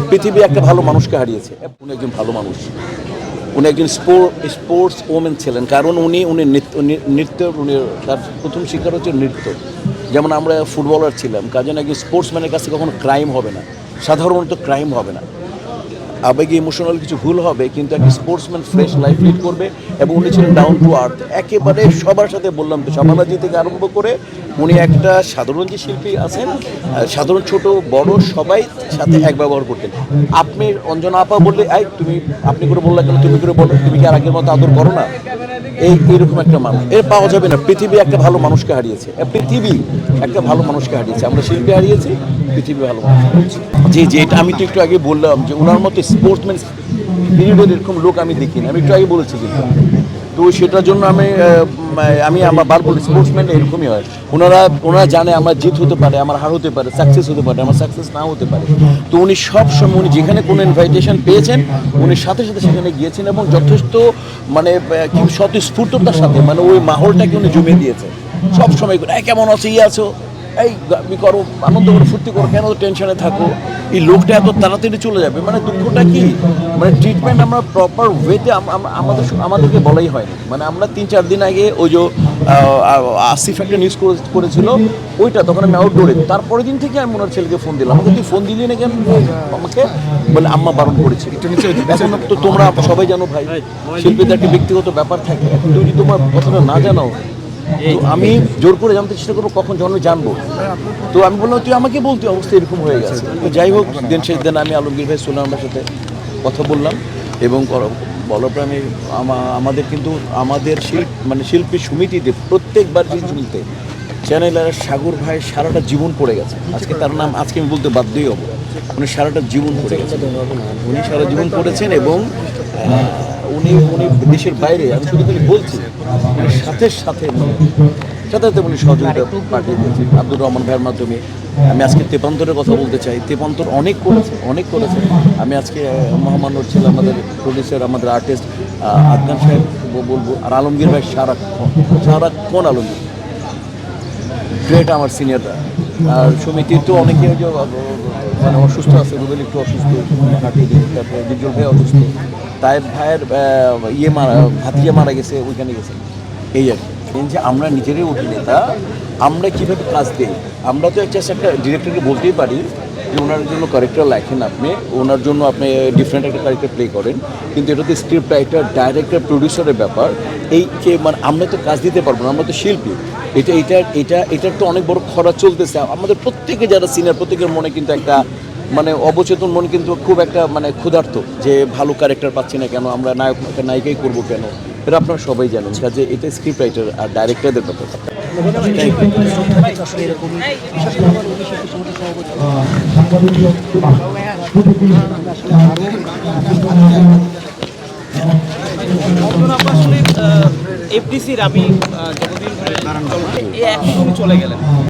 পৃথিবী একটা ভালো মানুষকে হারিয়েছে। উনি একজন ভালো মানুষ। উনি একজন স্পোর্টস ওমেন ছিলেন। কারণ উনি উনি নৃত্য, উনি- তার প্রথম শিক্ষার হচ্ছে নৃত্য। যেমন আমরা ফুটবলার ছিলাম কাজে একজন স্পোর্টসম্যানের কাছে কখনো ক্রাইম হবে না। সাধারণত ক্রাইম হবে না। আবেগে ইমোশনাল কিছু ভুল হবে, কিন্তু একটা স্পোর্টসম্যান ফ্রেশ লাইফ লিড করবে এবং উনি ছিলেন ডাউন টু আর্থ। একেবারে সবার সাথে বললাম তো সমানাজি থেকে আরম্ভ করে উনি একটা সাধারণ যে শিল্পী আছেন সাধারণ ছোট, বড়, সবাই সাথে এক ব্যবহার করতেন। আপনি অঞ্জনা আপা বললে এই তুমি, আপনি করে বললে কেন? তুমি করে বলো, তুমি কি আর আগের মতো আদর করো না? এই, এরকম একটা মানুষ। এর পাওয়া যাবে না। পৃথিবী একটা ভালো মানুষকে হারিয়েছে। পৃথিবী একটা ভালো মানুষকে হারিয়েছে। আমরা শিল্পী হারিয়েছি, পৃথিবী ভালো মানুষ জি এটা আমি তো একটু আগে বললাম যে ওনার মতো স্পোর্টসম্যান পিরিয়ডের এরকম লোক আমি দেখিনি। আমি একটু আগে বলেছি কিন্তু। তো সেটার জন্য আমি আমি আমার বার বলি স্পোর্টসম্যান এরকমই হয়। ওনারা ওনারা জানে আমার জিত হতে পারে, আমার হার হতে পারে সাকসেস হতে পারে, আমার সাকসেস না হতে পারে। তো উনি সব সময় উনি যেখানে কোনো ইনভাইটেশন পেয়েছেন, উনি সাথে সাথে সেখানে গিয়েছেন এবং যথেষ্ট মানে স্বতঃস্ফূর্ততার সাথে মানে ওই মাহলটাকে উনি জমিয়ে দিয়েছে সব সময় কেমন আছো? ইয়ে আছো? এই ই করো আনন্দ করে ফুর্তি করো কেন টেনশনে থাকো? এই লোকটা এত তাড়াতাড়ি চলে যাবে মানে দুঃখটা কি? মানে ট্রিটমেন্ট আমরা প্রপার ওয়েতে আমাদের আমাদেরকে বলাই হয়নি। মানে আমরা তিন চার দিন আগে ওই যে আসিফ একটা নিউজ করেছিল ওইটা তখন আমি আউটডোরে তারপরের দিন থেকে আমি ওনার ছেলেকে ফোন দিলাম। আমাকে তুই ফোন দিলি না কেন আমাকে বলে আম্মা বারণ করেছে। এখন তো তোমরা সবাই জানো ভাই শিল্পীদের একটা ব্যক্তিগত ব্যাপার থাকে। এখন তুমি যদি তোমার কথাটা না জানাও তো আমি জোর করে জানতে চেষ্টা করব, কখন জন্মে জানব। তো আমি বললাম, তুই আমাকে বলতে অবস্থা এরকম হয়ে গেছে। তো যাই হোক, দিন শেষ, দিন আমি আলমগীর ভাই সোনা আমার সাথে কথা বললাম এবং বলার পর আমি আমা- আমাদের কিন্তু, আমাদের শিল্প মানে শিল্পী সমিতিতে প্রত্যেকবার জিনিসগুলিতে চ্যানেলের সাগর ভাই সারাটা জীবন পড়ে গেছে। আজকে তার নাম, আজকে আমি বলতে বাধ্যই হব। উনি সারাটা জীবন পড়ে গেছে। উনি সারা জীবন পড়েছেন এবং উনি উনি দেশের বাইরে, আমি শুধু খালি বলছি, উনি সাথে সাথে সাথে সাথে উনি সহযোগিতা পাঠিয়ে দিয়েছেন আব্দুর রহমান ভাইয়ের মাধ্যমে। আমি আজকে তেপান্তরের কথা বলতে চাই। তেপান্তর অনেক করেছে অনেক করেছে। আমি আজকে মহামান্য ছিল আমাদের প্রডিউসার আমাদের আর্টিস্ট আদনান সাহেব বলব, আর আলমগীর ভাই সারাক্ষণ সারাক্ষণ আলমগীর। গ্রেট আমার সিনিয়ররা আর সমিতির তো অনেকে মানে অসুস্থ আছে, রুবেল একটু অসুস্থ হাঁটি তারপরে বিজল ভাই অসুস্থ। তাইব ভাইয়ের ইয়ে মারা ভাতিয়ে মারা গেছে, ওইখানে গেছে। এই আর যে আমরা নিজেরাই অভিনেতা আমরা কীভাবে কাজ দিই? আমরা তো জাস্ট একটা ডিরেক্টরকে বলতেই পারি যে ওনার জন্য ক্যারেক্টার লেখেন আপনি, ওনার জন্য আপনি ডিফারেন্ট একটা ক্যারেক্টার প্লে করেন, কিন্তু এটা তো স্ক্রিপ্ট রাইটার ডাইরেক্টর প্রডিউসারের ব্যাপার। এই যে মানে আমরা তো কাজ দিতে পারব না, আমরা তো শিল্পী। এটা এটা এটা, এটার তো অনেক বড় খরা চলতেছে। আমাদের প্রত্যেকে যারা সিনিয়র প্রত্যেকের মনে কিন্তু একটা মানে অবচেতন মন কিন্তু খুব একটা মানে ক্ষুধার্ত যে ভালো ক্যারেক্টার পাচ্ছি না কেন আমরা নায়ক নায়িকাই করব কেন এটা আপনারা সবাই জানেন কাজে এটা স্ক্রিপ্ট রাইটার আর ডাইরেক্টরদের ব্যাপার এফডিসির আমি চলে গেলেন